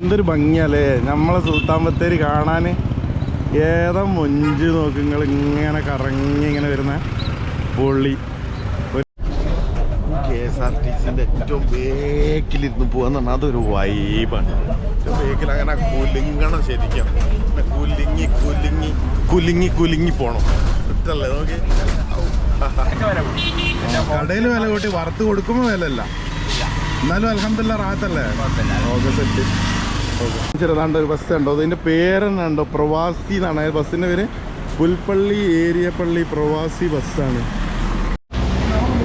എന്തൊരു ഭംഗിയല്ലേ? നമ്മളെ സുൽത്താൻ ബത്തേരി കാണാൻ ഏതാ മൊഞ്ച് നോക്ക് നിങ്ങൾ ഇങ്ങനെ കറങ്ങി ഇങ്ങനെ വരുന്ന പൊള്ളി. കെ എസ് ആർ ടി സിന്റെ ഏറ്റവും ബേക്കിലിരുന്ന് പോകാന്ന് പറഞ്ഞാൽ അതൊരു വൈബാണ്. ബേക്കിൽ അങ്ങനെ കുലുങ്ങണം ശരിക്കും. കുലുങ്ങി കുലുങ്ങി കുലുങ്ങി കുലുങ്ങി പോണം. ഇട്ടല്ലേ നോക്കി? കടയിൽ വില കൂട്ടി വറുത്ത് കൊടുക്കുമ്പോൾ വിലല്ല എന്നാലും അലഹമില്ല റാത്തല്ലേ ഓക്കെ സെറ്റ്. ചെറുതാണ്ട് ഒരു ബസ് ഉണ്ടോ അതിന്റെ പേരെന്നെ ഉണ്ടോ പ്രവാസി എന്നാണ്. ആ ബസ്സിന്റെ പേര് പുൽപ്പള്ളി ഏരിയപ്പള്ളി പ്രവാസി ബസ്സാണ്.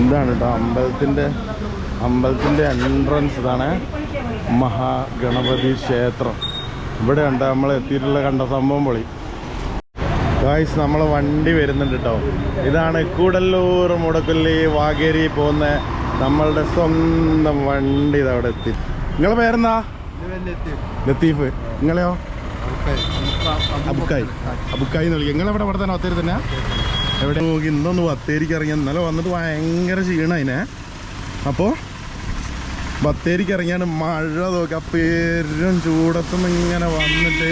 എന്താണ് കേട്ടോ അമ്പലത്തിന്റെ അമ്പലത്തിന്റെ എൻട്രൻസ് ഇതാണ് മഹാഗണപതി ക്ഷേത്രം. ഇവിടെ ഉണ്ട് നമ്മൾ എത്തിയിട്ടുള്ള കണ്ട സംഭവം പൊളി. ഗായ്സ് നമ്മളെ വണ്ടി വരുന്നുണ്ട് കേട്ടോ ഇതാണ് കൂടല്ലൂർ മുടക്കൊല്ലി വാഗേരി പോകുന്ന നമ്മളുടെ സ്വന്തം വണ്ടി ഇതവിടെ എത്തി. നിങ്ങളെ പേരെന്താ? ലത്തീഫ്. നിങ്ങളെയോ? അബുക്കായി. അബുക്കായി. എന്ന് വിളിക്കും. നിങ്ങളെവിടെ ഇവിടെ തന്നെ ഒത്തേരി തന്നെ? എവിടെ? നോക്കി ഇന്നൊന്ന് ബത്തേരിക്ക് ഇറങ്ങി ഇന്നലെ വന്നിട്ട് ഭയങ്കര ക്ഷീണം അതിനെ അപ്പോൾ ബത്തേരിക്ക് ഇറങ്ങിയാണ് മഴ നോക്കി. ആ പേരും ചൂടത്തുനിന്ന് ഇങ്ങനെ വന്നിട്ട്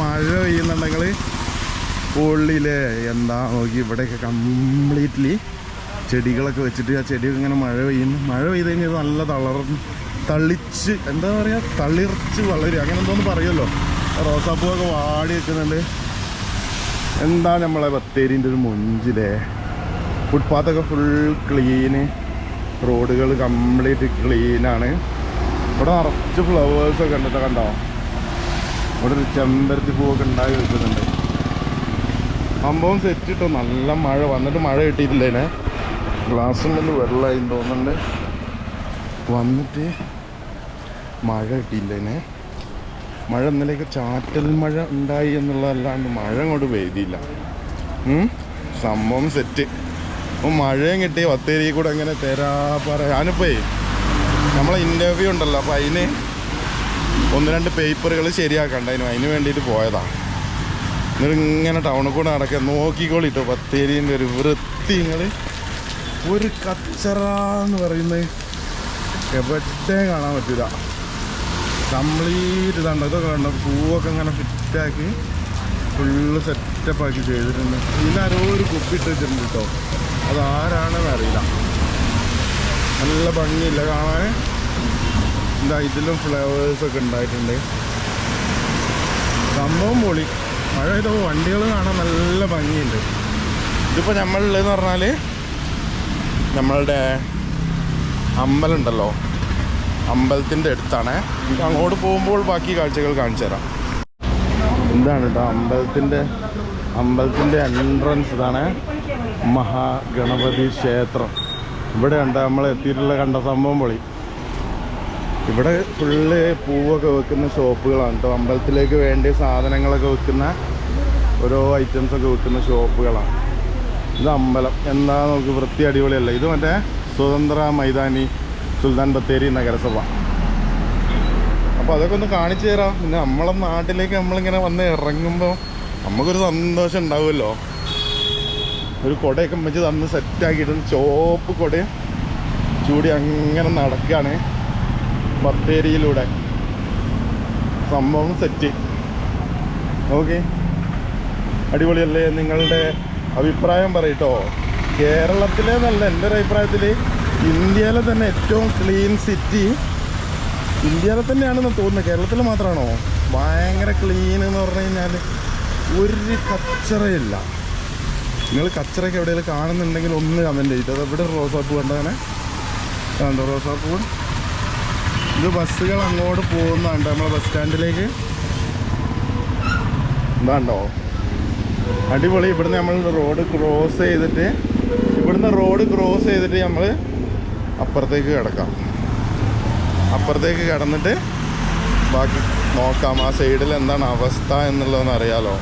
മഴ പെയ്യുന്നുണ്ടെങ്കിൽ ഉള്ളിലെ എന്താ നോക്കി ഇവിടെയൊക്കെ കംപ്ലീറ്റ്ലി ചെടികളൊക്കെ വെച്ചിട്ട് ആ ചെടിയൊക്കെ ഇങ്ങനെ മഴ പെയ്യുന്നു. മഴ പെയ്ത് കഴിഞ്ഞാൽ നല്ല തളർ തള്ളിച്ച് എന്താ പറയുക തളിർച്ച് വളരെ. അങ്ങനെ എന്തോന്ന് പറയുമല്ലോ. റോസാപ്പൂവൊക്കെ വാടി വെക്കുന്നുണ്ട്. എന്താ നമ്മളെ ബത്തേരിന്റെ ഒരു മുഞ്ചിലേ? ഫുട്പാത്തൊക്കെ ഫുൾ ക്ലീന് റോഡുകൾ കംപ്ലീറ്റ് ക്ലീനാണ് ഇവിടെ നിറച്ച് ഫ്ലവേഴ്സൊക്കെ ഉണ്ട് കണ്ടോ? ഇവിടെ ഒരു ചെമ്പരത്തി പൂവൊക്കെ ഉണ്ടായി വെക്കുന്നുണ്ട്. സംഭവം സെറ്റ് കിട്ടും നല്ല മഴ. വന്നിട്ട് മഴ കിട്ടിയിട്ടില്ല ഇതിനെ ഗ്ലാസ്സിൽ നിന്ന് വെള്ളമായി തോന്നുന്നുണ്ട്. വന്നിട്ട് മഴ കിട്ടിയില്ല ഇതിനെ മഴ ഇന്നലെയൊക്കെ ചാറ്റൽ മഴ ഉണ്ടായി എന്നുള്ളതല്ലാണ്ട് മഴ അങ്ങോട്ട് പെയ്തില്ല? സംഭവം സെറ്റ് അപ്പോൾ മഴയും കിട്ടി ബത്തേരി കൂടെ അങ്ങനെ തരാ പറ നമ്മളെ ഇന്റർവ്യൂ ഉണ്ടല്ലോ അപ്പോൾ അതിന് ഒന്ന് രണ്ട് പേപ്പറുകൾ ശരിയാക്കണ്ടായിരുന്നു അതിന് വേണ്ടിയിട്ട് പോയതാണ് എന്നിട്ട് ഇങ്ങനെ ടൗണിൽ കൂടെ നടക്കുക നോക്കിക്കോളിട്ടോ ബത്തേരിന്റെ ഒരു വൃത്തി നിങ്ങൾ ഒരു കച്ചറ എന്ന് പറയുന്നത് എവിടെ കാണാൻ പറ്റില്ല കംപ്ലീറ്റ് ഇതാണ് ഇതൊക്കെ കണ്ടോ? പൂവൊക്കെ ഇങ്ങനെ ഫിറ്റാക്കി ഫുള്ള് സെറ്റപ്പ് ആക്കി ചെയ്തിട്ടുണ്ട്. ഇതിനാരോ ഒരു കുപ്പി ഇട്ട് വെച്ചിട്ടുണ്ട് കേട്ടോ അതാരാണെന്ന് അറിയില്ല. നല്ല ഭംഗിയില്ല. കാണാൻ എന്താ ഇതിലും ഫ്ലവേഴ്സ് ഒക്കെ ഉണ്ടായിട്ടുണ്ട്. സംഭവം പൊളി. മഴ പെയ്തപ്പോൾ വണ്ടികൾ കാണാൻ നല്ല ഭംഗിയുണ്ട്. ഇതിപ്പോൾ നമ്മളുള്ളതെന്ന് പറഞ്ഞാൽ നമ്മളുടെ അമ്പലം ഉണ്ടല്ലോ. അമ്പലത്തിന്റെ അടുത്താണ്. അങ്ങോട്ട് പോകുമ്പോൾ ബാക്കി കാഴ്ചകൾ കാണിച്ചു തരാം. എന്താണ് കേട്ടോ അമ്പലത്തിന്റെ അമ്പലത്തിന്റെ എൻട്രൻസ് ഇതാണ് മഹാഗണപതി ക്ഷേത്രം. ഇവിടെ ഉണ്ട് നമ്മൾ എത്തിയിട്ടുള്ള കണ്ട സംഭവം പൊളി. ഇവിടെ ഫുള്ള് പൂവൊക്കെ വെക്കുന്ന ഷോപ്പുകളാണ് കേട്ടോ അമ്പലത്തിലേക്ക് വേണ്ടിയ സാധനങ്ങളൊക്കെ വെക്കുന്ന ഓരോ ഐറ്റംസ് ഒക്കെ വെക്കുന്ന ഷോപ്പുകളാണ്. ഇത് അമ്പലം. എന്താ നമുക്ക് വൃത്തി അടിപൊളിയല്ല. ഇത് മറ്റേ സ്വതന്ത്ര മൈതാനി സുൽത്താൻ ബത്തേരി നഗരസഭ. അപ്പോൾ അതൊക്കെ ഒന്ന് കാണിച്ചു തരാം. പിന്നെ നമ്മളെ നാട്ടിലേക്ക് നമ്മളിങ്ങനെ വന്ന് ഇറങ്ങുമ്പോൾ നമുക്കൊരു സന്തോഷം ഉണ്ടാവുമല്ലോ. ഒരു കുടയൊക്കെ വെച്ച് തന്ന് സെറ്റാക്കിയിട്ട് ചോപ്പ് കുടയും ചൂടി അങ്ങനെ നടക്കുകയാണ് ബത്തേരിയിലൂടെ. സംഭവം സെറ്റ് ഓക്കെ അടിപൊളിയല്ലേ നിങ്ങളുടെ അഭിപ്രായം പറയട്ടോ കേരളത്തിലെ നല്ല എന്റെ ഒരു അഭിപ്രായത്തിൽ ഇന്ത്യയിലെ തന്നെ ഏറ്റവും ക്ലീൻ സിറ്റി ഇന്ത്യയിലെ തന്നെയാണെന്ന് തോന്നുന്നത് കേരളത്തിൽ മാത്രമാണോ? ഭയങ്കര ക്ലീൻ എന്ന് പറഞ്ഞു കഴിഞ്ഞാൽ ഒരു കച്ചറയില്ല. നിങ്ങൾ കച്ചറയൊക്കെ എവിടെയെങ്കിലും കാണുന്നുണ്ടെങ്കിൽ ഒന്ന് കമന്റ് ചെയ്തു അത് എവിടെ റോസാപ്പൂ കണ്ടങ്ങനെ കണ്ടോ റോസാപ്പൂ? ഇത് ബസ്സുകൾ അങ്ങോട്ട് പോകുന്നുണ്ട് നമ്മളെ ബസ് സ്റ്റാൻഡിലേക്ക് എന്താണ്ടോ അടിപൊളി. ഇവിടുന്ന് നമ്മൾ റോഡ് ക്രോസ് ചെയ്തിട്ട് ഇവിടുന്ന് റോഡ് ക്രോസ് ചെയ്തിട്ട് നമ്മൾ അപ്പുറത്തേക്ക് കിടക്കാം. അപ്പുറത്തേക്ക് കിടന്നിട്ട് ബാക്കി നോക്കാം. ആ സൈഡിൽ എന്താണ് അവസ്ഥ എന്നുള്ളതെന്ന് അറിയാലോ.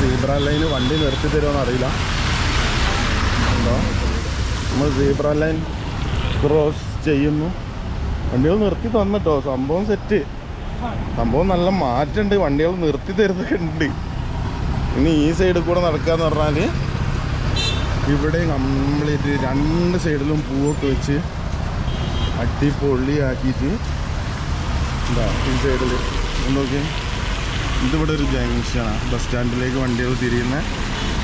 സീബ്ര ലൈന് വണ്ടി നിർത്തി തരുമോ അറിയില്ല. ഉണ്ടോ നമ്മൾ സീബ്ര ലൈൻ ക്രോസ് ചെയ്യുന്നു. വണ്ടികൾ നിർത്തി തന്നിട്ടോ? സംഭവം സെറ്റ്. സംഭവം നല്ല മാറ്റമുണ്ട്. വണ്ടികൾ നിർത്തി തരുന്നുണ്ട് ഇനി ഈ സൈഡിൽ കൂടെ നടക്കുക എന്ന് പറഞ്ഞാൽ ഇവിടെ കംപ്ലീറ്റ് രണ്ട് സൈഡിലും പൂവൊക്കെ വെച്ച് അടിപൊളിയാക്കിയിട്ട് എന്താ ഈ സൈഡിൽ നോക്കി ഇതിവിടെ ഒരു ജംഗ്ഷനാണ് ബസ് സ്റ്റാൻഡിലേക്ക് വണ്ടികൾ തിരിയുന്ന.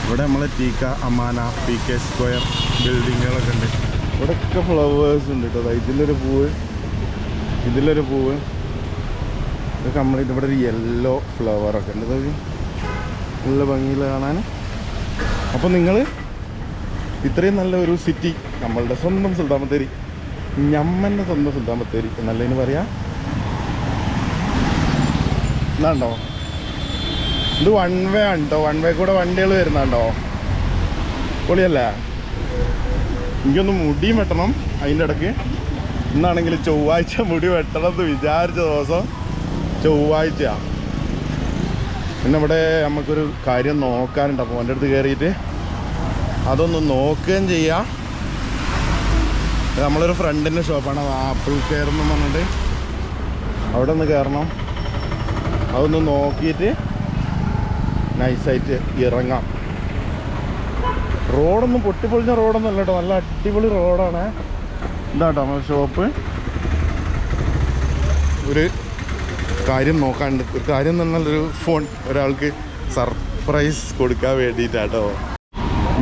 ഇവിടെ നമ്മളെ ടീക്ക അമാന പി കെ സ്ക്വയർ ബിൽഡിങ്ങുകളൊക്കെ ഉണ്ട്. ഇവിടെയൊക്കെ ഫ്ലവേഴ്സ് ഉണ്ട് കേട്ടോ. ഇതിലൊരു പൂവ്. ഇതിലൊരു പൂവ്. ഇത് കംപ്ലീറ്റ് ഇവിടെ ഒരു യെല്ലോ ഫ്ലവറൊക്കെ ഉണ്ട്. നല്ല ഭംഗിയിൽ കാണാൻ. അപ്പോൾ നിങ്ങൾ ഇത്രയും നല്ല ഒരു സിറ്റി നമ്മളുടെ സ്വന്തം സുൽത്താൻ ബത്തേരി. ഞമ്മന്റെ സ്വന്തം സുൽത്താൻ ബത്തേരി എന്നല്ലതിന് പറയാം? എന്നാണ്ടോ ഇത് വൺ വേ ആണ്ടോ വൺ വേ കൂടെ വണ്ടികൾ വരുന്നുണ്ടോ പൊളിയല്ലേ? എനിക്കൊന്ന് മുടിയും വെട്ടണം അതിന്റെ ഇടയ്ക്ക്. ഇന്നാണെങ്കിൽ ചൊവ്വാഴ്ച മുടി വെട്ടണം എന്ന് വിചാരിച്ച ദിവസം ചൊവ്വാഴ്ച പിന്നെ ഇവിടെ നമുക്കൊരു കാര്യം നോക്കാനുണ്ട്. അപ്പോൾ എന്റെ അടുത്ത് കയറിയിട്ട് അതൊന്ന് നോക്കുകയും ചെയ്യാം. നമ്മളൊരു ഫ്രണ്ടിന്റെ ഷോപ്പാണ് ആപ്പിൾ കെയർ എന്ന് പറഞ്ഞിട്ട്. അവിടെ ഒന്ന് കയറണം. അതൊന്ന് നോക്കിയിട്ട് നൈസായിട്ട് ഇറങ്ങാം. റോഡൊന്നും പൊട്ടിപ്പൊളിഞ്ഞ റോഡൊന്നും അല്ല കേട്ടോ. നല്ല അടിപൊളി റോഡാണ്. ഇതാട്ടോ നമ്മുടെ ഷോപ്പ്. ഒരു കാര്യം നോക്കാണ്ട്. ഒരു കാര്യം എന്ന് പറഞ്ഞാൽ ഒരു ഫോൺ ഒരാൾക്ക് സർപ്രൈസ് കൊടുക്കാൻ വേണ്ടിയിട്ടാട്ടോ.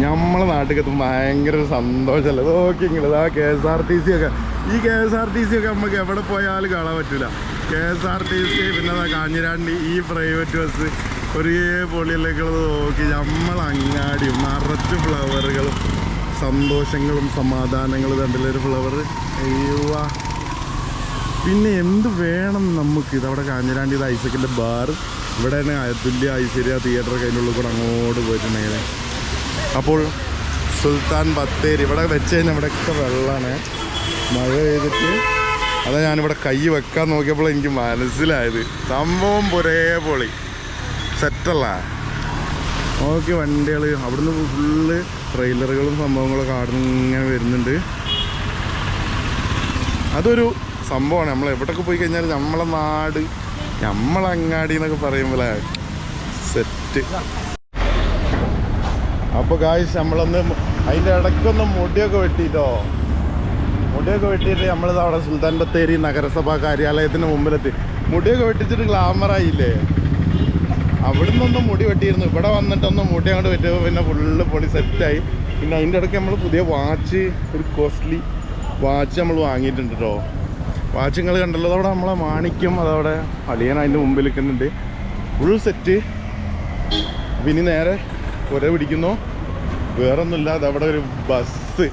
നമ്മളെ നാട്ടിൽ എത്തുമ്പോൾ ഭയങ്കര ഒരു സന്തോഷമല്ലേ നോക്കി ഇങ്ങനെ ആ K S R T C ഒക്കെ. ഈ K S R T C ഒക്കെ നമുക്ക് എവിടെ പോയാലും കാണാൻ പറ്റില്ല K S R T C പിന്നെ കാഞ്ഞിരാണ്ടി ഈ പ്രൈവറ്റ് ബസ് ഒരേ പൊളിയിലേക്കുള്ളത് നോക്കി നമ്മൾ അങ്ങാടിയും നിറച്ച് ഫ്ലവറുകളും സന്തോഷങ്ങളും സമാധാനങ്ങളും കണ്ടില്ലൊരു ഫ്ലവർ അയ്യോ പിന്നെ എന്ത് വേണം നമുക്ക്? ഇതവിടെ കാഞ്ഞിരാണ്ടി ഐസക്കിന്റെ ബാർ ഇവിടെയാണ് തുല്യ ഐശ്വര്യ തിയേറ്ററൊക്കെ അതിന്റെ ഉള്ളിൽ കൂടെ അങ്ങോട്ട് പോയിട്ടുണ്ടെങ്കിൽ അപ്പോൾ സുൽത്താൻ ബത്തേരി. ഇവിടെ വെച്ച് കഴിഞ്ഞാൽ ഇവിടെയൊക്കെ വെള്ളമാണ് മഴ പെയ്തിട്ട് അതാ ഞാനിവിടെ കൈ വെക്കാൻ നോക്കിയപ്പോൾ എനിക്ക് മനസ്സിലായത്. സംഭവം ഒരേ പൊളി സെറ്റല്ല. നോക്കി വണ്ടികൾ അവിടുന്ന് ഫുള്ള് ട്രെയിലറുകളും സംഭവങ്ങളൊക്കെ അവിടെ ഇങ്ങനെ വരുന്നുണ്ട്. അതൊരു സംഭവമാണ്. നമ്മൾ എവിടെയൊക്കെ പോയി കഴിഞ്ഞാൽ നമ്മളെ നാട് നമ്മളങ്ങാടി എന്നൊക്കെ പറയുമ്പോഴേ സെറ്റ്. അപ്പോൾ കാശ് നമ്മളൊന്ന് അതിന്റെ ഇടയ്ക്കൊന്ന് മുടിയൊക്കെ വെട്ടിട്ടോ? മുടിയൊക്കെ വെട്ടിയിട്ട് നമ്മളിത് അവിടെ സുൽത്താൻ ബത്തേരി നഗരസഭാ കാര്യാലയത്തിന് മുമ്പിലെത്തി. മുടിയൊക്കെ വെട്ടിച്ചിട്ട് ഗ്ലാമറായില്ലേ അവിടുന്നൊന്ന് മുടി വെട്ടിയിരുന്നു. ഇവിടെ വന്നിട്ടൊന്ന് മുടി അങ്ങോട്ട് വെട്ടിയപ്പോൾ പിന്നെ ഫുള്ള് പൊളി സെറ്റായി പിന്നെ അതിന്റെ ഇടയ്ക്ക് നമ്മൾ പുതിയ വാച്ച് ഒരു കോസ്റ്റ്ലി വാച്ച് നമ്മൾ വാങ്ങിയിട്ടുണ്ട് കേട്ടോ വാച്ച് നിങ്ങൾ കണ്ടല്ലോ അതവിടെ നമ്മളെ മാണിക്കും അതവിടെ അളിയൻ അതിന്റെ മുമ്പിൽ നിൽക്കുന്നുണ്ട്. ഫുൾ സെറ്റ് പിന്നെ നേരെ കുര പിടിക്കുന്നു. വേറൊന്നുമില്ല അവിടെ ഒരു ബസ്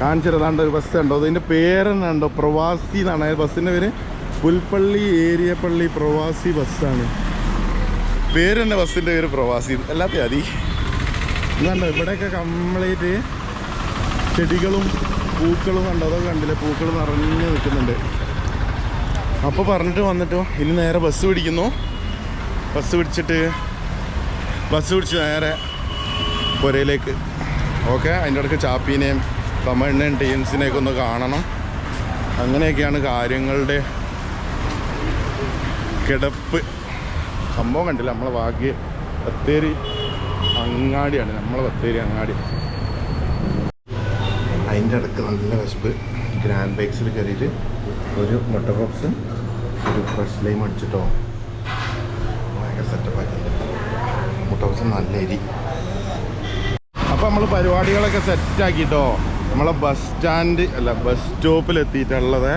കാണിച്ചിരുന്നാണ്ട് ഒരു ബസ് ഉണ്ടോ അതിന്റെ പേരെന്നുണ്ടോ പ്രവാസി എന്നാണ്. ബസ്സിന്റെ പേര് പുൽപ്പള്ളി ഏരിയപ്പള്ളി പ്രവാസി ബസ്സാണ് പേര് തന്നെ ബസ്സിന്റെ പേര് പ്രവാസി. അല്ലാത്ത അതി. ഇതുണ്ടോ? ഇവിടെയൊക്കെ കംപ്ലീറ്റ് ചെടികളും പൂക്കളും കണ്ടോ? അതൊക്കെ കണ്ടില്ലേ? പൂക്കൾ നിറഞ്ഞു നിൽക്കുന്നുണ്ട്. അപ്പോൾ പറഞ്ഞിട്ട് വന്നിട്ടോ ഇനി നേരെ ബസ് പിടിക്കുന്നു. ബസ് പിടിച്ചിട്ട് ബസ് പിടിച്ച് നേരെ പുരയിലേക്ക്. ഓക്കെ അതിന്റെ ഇടയ്ക്ക് ചാപ്പീനെയും തമിഴിനെയും ടീംസിനെയൊക്കെ ഒന്ന് കാണണം. അങ്ങനെയൊക്കെയാണ് കാര്യങ്ങളുടെ കിടപ്പ്. സംഭവം കണ്ടില്ല നമ്മളെ ഭാഗ്യ ബത്തേരി അങ്ങാടിയാണ് നമ്മളെ ബത്തേരി അങ്ങാടി. അതിന്റെ ഇടയ്ക്ക് നല്ല വിശപ്പ് ഗ്രാൻഡ് ബൈക്സിൽ കയറിയിട്ട് ഒരു മുട്ട ബോക്സും ഒരു ഫ്രഷ് ലൈം അടിച്ചിട്ടോ. ഭയങ്കര സെറ്റപ്പ് ആക്കിയിട്ടുണ്ട് ഹൗസ് നല്ല എരി അപ്പോൾ നമ്മൾ പരിപാടികളൊക്കെ സെറ്റാക്കിട്ടോ നമ്മളെ ബസ് സ്റ്റാൻഡ് അല്ല ബസ് സ്റ്റോപ്പിൽ എത്തിയിട്ടുള്ളത്.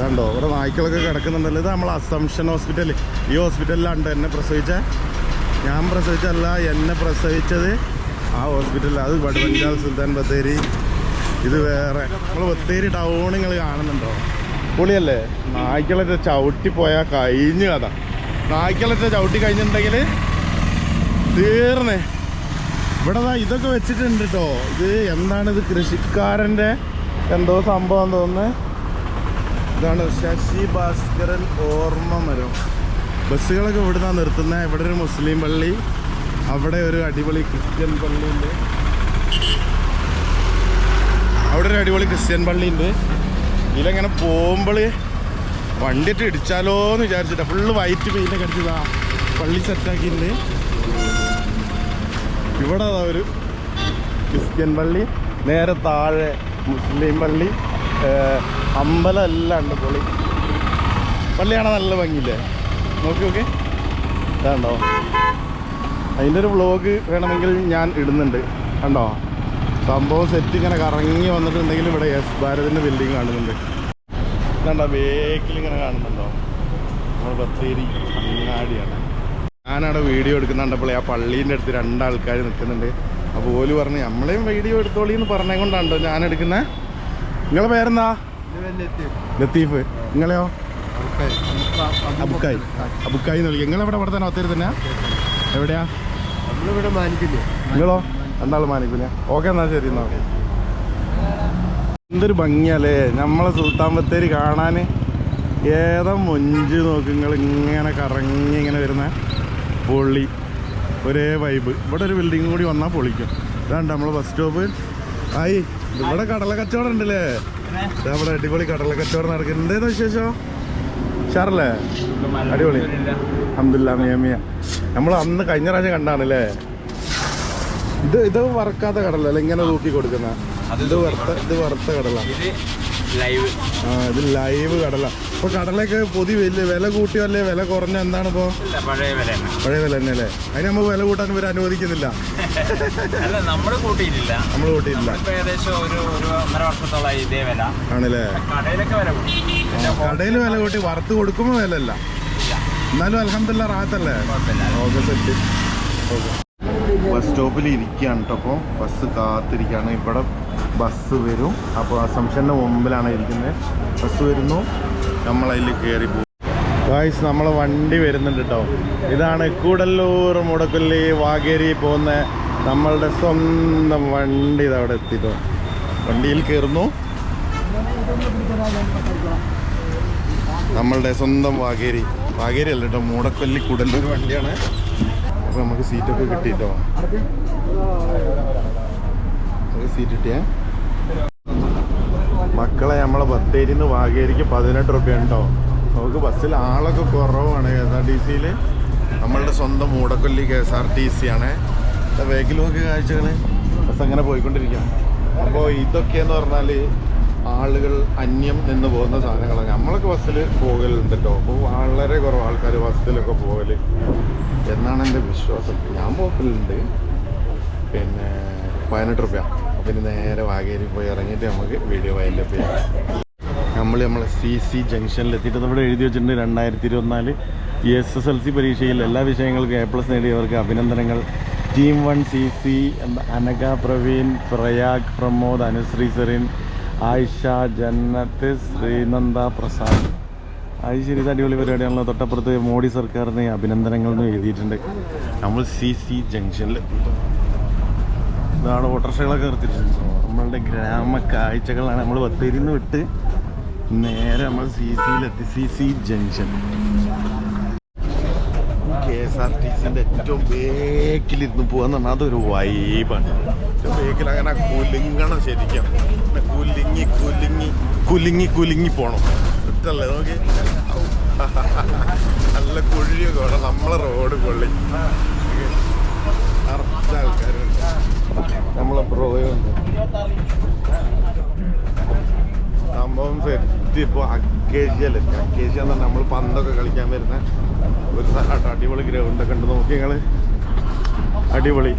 കണ്ടോ ഇവിടെ നായ്ക്കളൊക്കെ കിടക്കുന്നുണ്ടല്ലോ. ഇത് നമ്മൾ അസംഷൻ ഹോസ്പിറ്റൽ ഈ ഹോസ്പിറ്റലിലാണ് എന്നെ പ്രസവിച്ച? ഞാൻ പ്രസവിച്ചല്ല എന്നെ പ്രസവിച്ചത് ആ ഹോസ്പിറ്റലിൽ അത് വടുവഞ്ചാൽ സുൽത്താൻ ബത്തേരി. ഇത് വേറെ. നമ്മൾ ബത്തേരി ടൗൺ നിങ്ങൾ കാണുന്നുണ്ടോ? പൊളിയല്ലേ? നായ്ക്കളൊക്കെ ചവിട്ടി പോയാൽ കഴിഞ്ഞു കഥ. നായ്ക്കളൊക്കെ ചവിട്ടി കഴിഞ്ഞിട്ടുണ്ടെങ്കിൽ തീർന്നേ. ഇവിടെ ഇതൊക്കെ വെച്ചിട്ടുണ്ട് കേട്ടോ ഇത് എന്താണ് ഇത് കൃഷിക്കാരന്റെ എന്തോ സംഭവം തോന്നുന്നു? ഇതാണ് ശശി ഭാസ്കരൻ ഓർമ്മ മരം. ബസ്സുകളൊക്കെ ഇവിടെ നിന്നാണ് നിർത്തുന്നത് ഇവിടെ ഒരു മുസ്ലിം പള്ളി അവിടെ ഒരു അടിപൊളി ക്രിസ്ത്യൻ പള്ളിയുണ്ട്. അവിടെ ഒരു അടിപൊളി ക്രിസ്ത്യൻ പള്ളിയുണ്ട്. ഇതിലെങ്ങനെ പോകുമ്പോൾ വണ്ടിയിട്ട് ഇടിച്ചാലോ എന്ന് വിചാരിച്ചിട്ടാണ് ഫുള്ള് വൈറ്റ് പെയിന്റൊക്കെ അടിച്ചതാണ് പള്ളി സെറ്റാക്കിയിട്ടുണ്ട് ഇവിടെ ഒരു ക്രിസ്ത്യൻ പള്ളി നേരെ താഴെ മുസ്ലിം പള്ളി അമ്പലം എല്ലാം ഉണ്ട് പൊളി. പള്ളിയാണോ നല്ല ഭംഗിയില്ലേ? നോക്കി നോക്കി ഇതാണ്ടോ? അതിന്റെ ഒരു വ്ളോഗ് വേണമെങ്കിൽ ഞാൻ ഇടുന്നുണ്ട്. കണ്ടോ? സംഭവം സെറ്റ് ഇങ്ങനെ കറങ്ങി വന്നിട്ടുണ്ടെങ്കിൽ ഇവിടെ യെസ് ഭാരതിന്റെ ബിൽഡിംഗ് കാണുന്നുണ്ട്. ഇതാണ്ടോ? ബേക്കിൽ ഇങ്ങനെ കാണുന്നുണ്ടോ? നമ്മൾ ബത്തേരി അങ്ങാടിയാണ്. ഞാനവിടെ വീഡിയോ എടുക്കുന്നുണ്ടപ്പോൾ ആ പള്ളീന്റെ അടുത്ത് രണ്ടാൾക്കാർ നിൽക്കുന്നുണ്ട്. അപ്പോൾ ഓൽ പറഞ്ഞ് നമ്മളെയും വീഡിയോ എടുത്തോളി എന്ന് പറഞ്ഞേ കൊണ്ടാണ്ടോ ഞാൻ എടുക്കുന്നത് നിങ്ങളെ പേരെന്താ? ലത്തീഫ്. നിങ്ങളെയോ? അബുക്കായി. അബുക്കായി എന്ന് വിളിക്കും നിങ്ങളെവിടെ? ഇവിടെ തന്നെ ഒത്തിരി തന്നെ. എവിടെയാ? നിങ്ങളോ? രണ്ടാൾ മാനിക്കില്ല ഓക്കെ എന്നാ ശരി എന്നാ എന്തൊരു ഭംഗിയല്ലേ? നമ്മളെ സുൽത്താൻ ബത്തേരി കാണാൻ ഏതാ മൊഞ്ച് നോക്ക് നിങ്ങൾ ഇങ്ങനെ കറങ്ങി ഇങ്ങനെ വരുന്ന. പൊള്ളി ഒരേ വൈബ് ഇവിടെ ഒരു ബിൽഡിംഗ് കൂടി വന്നാൽ പൊളിക്കും. ഇതാണ്ട് നമ്മൾ ബസ് സ്റ്റോപ്പ് ആയി. ഇവിടെ കടല കച്ചവടം ഉണ്ടല്ലേ? ഇവിടെ അടിപൊളി കടല കച്ചവടം നടക്കുന്നുണ്ട്. എന്തേന്ന് വിശേഷം? ഷാറല്ലേ അടിപൊളി. അഹമ്മദില്ല മിയമിയ നമ്മൾ അന്ന് കഴിഞ്ഞ പ്രാവശ്യം കണ്ടാണല്ലേ? ഇത് ഇത് വറക്കാത്ത കടല അല്ലെ ഇങ്ങനെ തൂക്കി കൊടുക്കുന്ന? ഇത് വറുത്ത ഇത് വറുത്ത കടല. ലൈവ്. ആ ഇത് ലൈവ് കടല. ഇപ്പൊ കടലൊക്കെ പൊതി വലിയ വില കൂട്ടിയോ അല്ലേ? വില കുറഞ്ഞ എന്താണ് ഇപ്പോ? പഴയ വില തന്നെ. പഴയ വില തന്നെ അല്ലേ? അതിന് നമ്മൾ വില കൂട്ടാൻ ഇവർ അനുവദിക്കുന്നില്ല. നമ്മൾ കൂട്ടിയിട്ടില്ല. നമ്മൾ ഇപ്പൊ ഏകദേശം ഒരു ഒന്നര വർഷത്തോളമായി ഇതേ വില. ആണല്ലേ? കടയിലൊക്കെ വില കൂട്ടി. കടയിൽ വില കൂട്ടി വറുത്ത് കൊടുക്കുമ്പോൾ വില അല്ല എന്നാലും അലഹമില്ല റാത്തല്ലേ ഓക്കെ സെറ്റ്. ബസ് സ്റ്റോപ്പിൽ ഇരിക്കുകയാണ് കേട്ടോ അപ്പോൾ ബസ് കാത്തിരിക്കുകയാണ്. ഇവിടെ ബസ് വരും. അപ്പോൾ അസംഷന്റെ മുമ്പിലാണ് ഇരിക്കുന്നത്. ബസ് വരുന്നു. നമ്മളതിൽ കയറി പോകും. ഗായ്സ് നമ്മളെ വണ്ടി വരുന്നുണ്ട് കേട്ടോ ഇതാണ് കൂടല്ലൂർ മുടക്കല്ലി വാഗേരി പോകുന്ന നമ്മളുടെ സ്വന്തം വണ്ടി ഇതവിടെ എത്തിട്ടോ വണ്ടിയിൽ കയറുന്നു. നമ്മളുടെ സ്വന്തം വാഗേരി. വാഗേരി അല്ല കേട്ടോ മൂടക്കൊല്ലി കൂടല്ലൂർ വണ്ടിയാണ്. അപ്പോൾ നമുക്ക് സീറ്റൊക്കെ നമുക്ക് സീറ്റ് കിട്ടിയേ. മക്കളെ നമ്മളെ ബത്തേരി നിന്ന് വാഗേരിക്ക് പതിനെട്ട് റുപ്യ ഉണ്ടോ? നമുക്ക് ബസ്സിൽ ആളൊക്കെ കുറവാണ്. കെ എസ് ആർ ടി സിയിൽ നമ്മളുടെ സ്വന്തം Moodakolli K S R T C ആണ്. വേഗിൽ നോക്കി കാഴ്ചകൾ ബസ് അങ്ങനെ പോയിക്കൊണ്ടിരിക്കുക അപ്പോൾ ഇതൊക്കെയെന്ന് പറഞ്ഞാൽ ആളുകൾ അന്യം നിന്ന് പോകുന്ന സാധനങ്ങളാണ് നമ്മളൊക്കെ ബസ്സിൽ പോകലുണ്ടല്ലോ. അപ്പോൾ വളരെ കുറവ് ആൾക്കാർ ബസ്സിലൊക്കെ പോകൽ എന്നാണ് എന്റെ വിശ്വാസം. ഞാൻ പോക്കലുണ്ട് പിന്നെ പതിനെട്ട് റുപ്യ. അപ്പം നേരെ വാഗേരി പോയി ഇറങ്ങിയിട്ട് നമുക്ക് വീഡിയോ വൈൻഡപ്പ് ചെയ്യാം. നമ്മൾ നമ്മളെ സി സി ജംഗ്ഷനിൽ എത്തിയിട്ട് ഇവിടെ എഴുതി വെച്ചിട്ടുണ്ട് രണ്ടായിരത്തി ഇരുപത്തിനാല് എസ് എസ് എൽ സി പരീക്ഷയിൽ എല്ലാ വിഷയങ്ങൾക്കും എ പ്ലസ് നേടിയവർക്ക് അഭിനന്ദനങ്ങൾ. Team one C C Anagha Praveen Prayag Pramod Anusree Serin Ayisha Jannath Sreenanda Prasad. ശരി ഇത് അടിപൊളി പരിപാടിയാണല്ലോ. തൊട്ടപ്പുറത്ത് മോഡി സർക്കാരിന് അഭിനന്ദനങ്ങൾ എന്ന് എഴുതിയിട്ടുണ്ട്. നമ്മൾ സി സി ജംഗ്ഷനിൽ ഇതാണ് ഓട്ടോറിക്ഷകളൊക്കെ നിർത്തിയിട്ടുണ്ട്. നമ്മളുടെ ഗ്രാമ കാഴ്ചകളാണ് നമ്മൾ ബത്തേരിയിൽ നിന്ന് വിട്ട് നേരെ നമ്മൾ C സിയിലെത്തി C C junction. K S R T സിന്റെ ഏറ്റവും ബേക്കിലിരുന്ന് പോകാന്ന് പറഞ്ഞാൽ അതൊരു വൈബാണ് ഏറ്റവും ബേക്കിൽ അങ്ങനെ കുലുങ്ങണം ശരിക്കും. ഇങ്ങനെ കുലുങ്ങി കുലുങ്ങി കുലുങ്ങി കുലുങ്ങി പോണം. ഇഷ്ടല്ലേ നോക്കി. നല്ല കുഴിയൊക്കെ വേണം. നമ്മളെ റോഡ് കൊള്ളി നിറച്ച ആൾക്കാരുണ്ട്. നമ്മളെ സംഭവം സെറ്റ് ഇപ്പോൾ അക്കേഷ്യല്ലേ അക്കേഷ്യ എന്ന് പറഞ്ഞാൽ നമ്മൾ പന്തൊക്കെ കളിക്കാൻ വരുന്ന ഒരു സ്ഥലമായിട്ട് അടിപൊളി ഗ്രൗണ്ടൊക്കെ ഉണ്ട്. നോക്കി നിങ്ങൾ അടിപൊളി.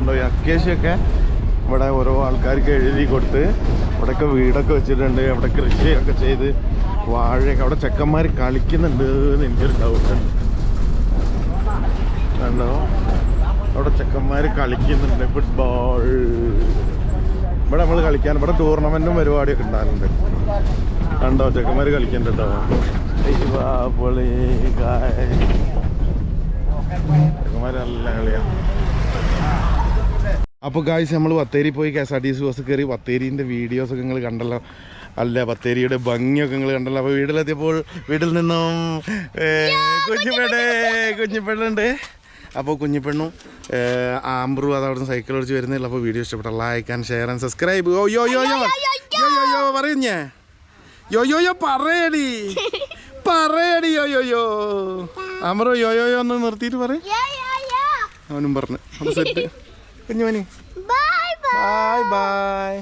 ഉണ്ടോ ഈ അക്കേഷ്യയൊക്കെ ഇവിടെ ഓരോ ആൾക്കാർക്ക് എഴുതി കൊടുത്ത് ഇവിടെയൊക്കെ വീടൊക്കെ വെച്ചിട്ടുണ്ട് അവിടെ കൃഷിയൊക്കെ ചെയ്ത് വാഴയൊക്കെ അവിടെ ചെക്കന്മാർ കളിക്കുന്നുണ്ട് എന്ന് എനിക്കൊരു ഡൗട്ടുണ്ട് കണ്ടോ? അവിടെ ചെക്കന്മാർ കളിക്കുന്നുണ്ട് ഫുട്ബോൾ ഇവിടെ നമ്മൾ കളിക്കാൻ ഇവിടെ ടൂർണമെന്റും പരിപാടിയൊക്കെ ഉണ്ടാകുന്നുണ്ട്. കണ്ടോ? ചെക്കന്മാർ കളിക്കുന്നുണ്ട് കേട്ടോ. ചെക്കന്മാർ നല്ല കളിയാ. അപ്പോൾ ഗായ്സ് നമ്മൾ ബത്തേരി പോയി K S R T C bus കയറി ബത്തേരീന്റെ വീഡിയോസൊക്കെ നിങ്ങൾ കണ്ടല്ലോ അല്ല ബത്തേരിയുടെ ഭംഗിയൊക്കെ നിങ്ങൾ കണ്ടല്ലോ അപ്പോൾ വീട്ടിലെത്തിയപ്പോൾ വീട്ടിൽ നിന്നും കുഞ്ഞിപ്പെടേ കുഞ്ഞിപ്പെണ്ണുണ്ട് അപ്പോൾ കുഞ്ഞിപ്പെണ്ണും ആംബ്രു അത് അവിടെ നിന്ന് സൈക്കിൾ ഓടിച്ച് വരുന്നില്ല അപ്പോൾ വീഡിയോ ഇഷ്ടപ്പെട്ട like and share and subscribe oh yo yo yo യോ യോ യോ പറയുന്നേ യോ യോ യോ പറയടി പറയടി യോ യോ യോ ആംബ്രു യോ യോ യോ ഒന്ന് നിർത്തിയിട്ട് പറയും അവനും പറഞ്ഞു അപ്പോൾ സെറ്റ് കുഞ്ഞുമണി. Bye bye